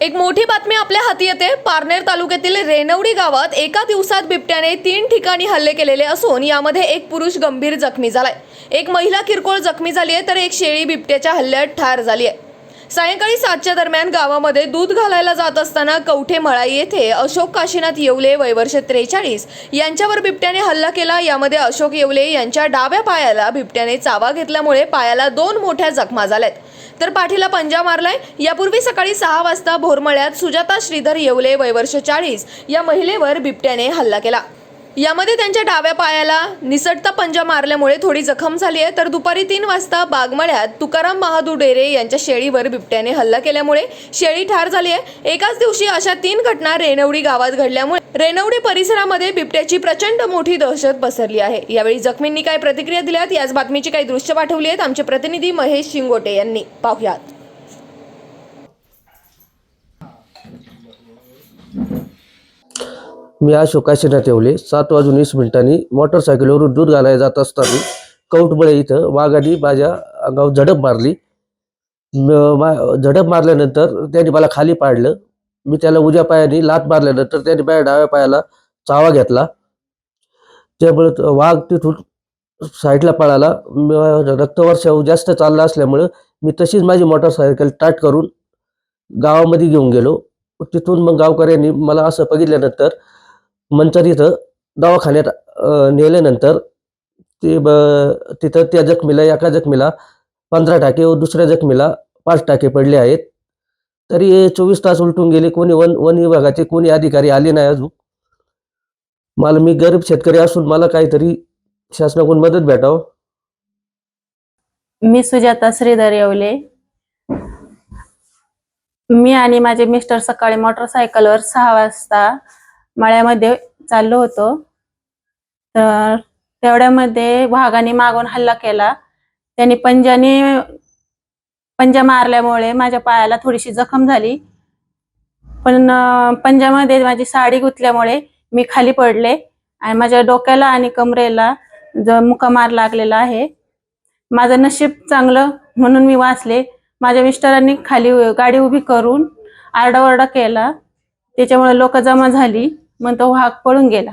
एक मोठी बातमी आपल्या हाती येते. पारनेर तालुक्यातील रेनवडी गावात एका दिवसात बिबट्याने तीन ठिकाणी हल्ले केलेले असून यामध्ये एक पुरुष गंभीर जखमी झालाय. एक महिला किरकोळ जखमी झाली आहे तर एक शेळी बिबट्याच्या हल्ल्यात ठार झाली आहे. सायंकाळी सातच्या दरम्यान गावामध्ये दूध घालायला जात असताना कवठे मळाई येथे अशोक काशीनाथ येवले वयवर्ष त्रेचाळीस यांच्यावर बिबट्याने हल्ला केला. यामध्ये अशोक येवले यांच्या डाव्या पायाला बिबट्याने चावा घेतल्यामुळे पायाला दोन मोठ्या जखमा झाल्यात. तर पाठीला पंजा मारलाय. यापूर्वी सकाळी सहा वाजता भोरमळ्यात सुजाता श्रीधर येवले वयवर्ष चाळीस या महिलेवर बिबट्याने हल्ला केला. यामध्ये त्यांच्या डाव्या पायाला निसटता पंजा मारल्यामुळे थोडी जखम झाली आहे. तर दुपारी तीन वाजता बागमळ्यात तुकाराम बहादूर डेरे यांच्या शेळीवर बिबट्याने हल्ला केल्यामुळे शेळी ठार झाली आहे. एकाच दिवशी अशा तीन घटना रेणवडी गावात घडल्यामुळे रेणवडी परिसरामध्ये बिबट्याची प्रचंड मोठी दहशत पसरली आहे. यावेळी जखमींनी काय प्रतिक्रिया दिल्यात? याच बातमीची काही दृश्य पाठवली आहेत आमचे प्रतिनिधी महेश शिंगोटे यांनी. पाहुयात. मी आज शोकाशीना ठेवले. सात वाजून वीस मिनिटांनी मोटरसायकलवरून दूध घालायला जात असताना कौटबळे इथं वाघाने माझ्या अंगावर झडप मारली. म- मा- झडप मारल्यानंतर त्याने मला खाली पाडलं. मी त्याला उजव्या पायाने लात मारल्यानंतर त्याने माझ्या डाव्या पायाला चावा घेतला. त्यामुळे वाघ तिथून साईडला पळाला. म- जास्त चालला असल्यामुळं मी तशीच माझी मोटरसायकल टाट करून गावामध्ये घेऊन गेलो. तिथून मग गावकऱ्यांनी मला असं बघितल्यानंतर मंचर इथं दवाखान्यात नेल्यानंतर ते ब तिथं त्या जखमीला एका जखमीला पंधरा टाके व दुसऱ्या जखमीला पाच टाके पडले आहेत. तरी हे चोवीस तास उलटून गेले कोणी वन वन विभागाचे कोणी अधिकारी आले नाही अजून. मला मी गरीब शेतकरी असून मला काहीतरी शासनाकडून मदत भेटावं. मी सुजाता श्रीधर येवले. मी आणि माझे मिस्टर सकाळी मोटरसायकलवर सहा वाजता मळ्यामध्ये चाललो होतो. तर तेवढ्यामध्ये वाघाने मागून हल्ला केला. त्याने पंजाने पंजा मारल्यामुळे माझ्या पायाला थोडीशी जखम झाली. पण पंजामध्ये माझी साडी गुतल्यामुळे मी खाली पडले आणि माझ्या डोक्याला आणि कमरेला ज मुकामार लागलेला आहे. माझं नशीब चांगलं म्हणून मी वाचले. माझ्या मिस्टरांनी खाली गाडी उभी करून आरडाओरडा केला. त्याच्यामुळे लोक जमा झाली. मग तो वाघ पळून गेला.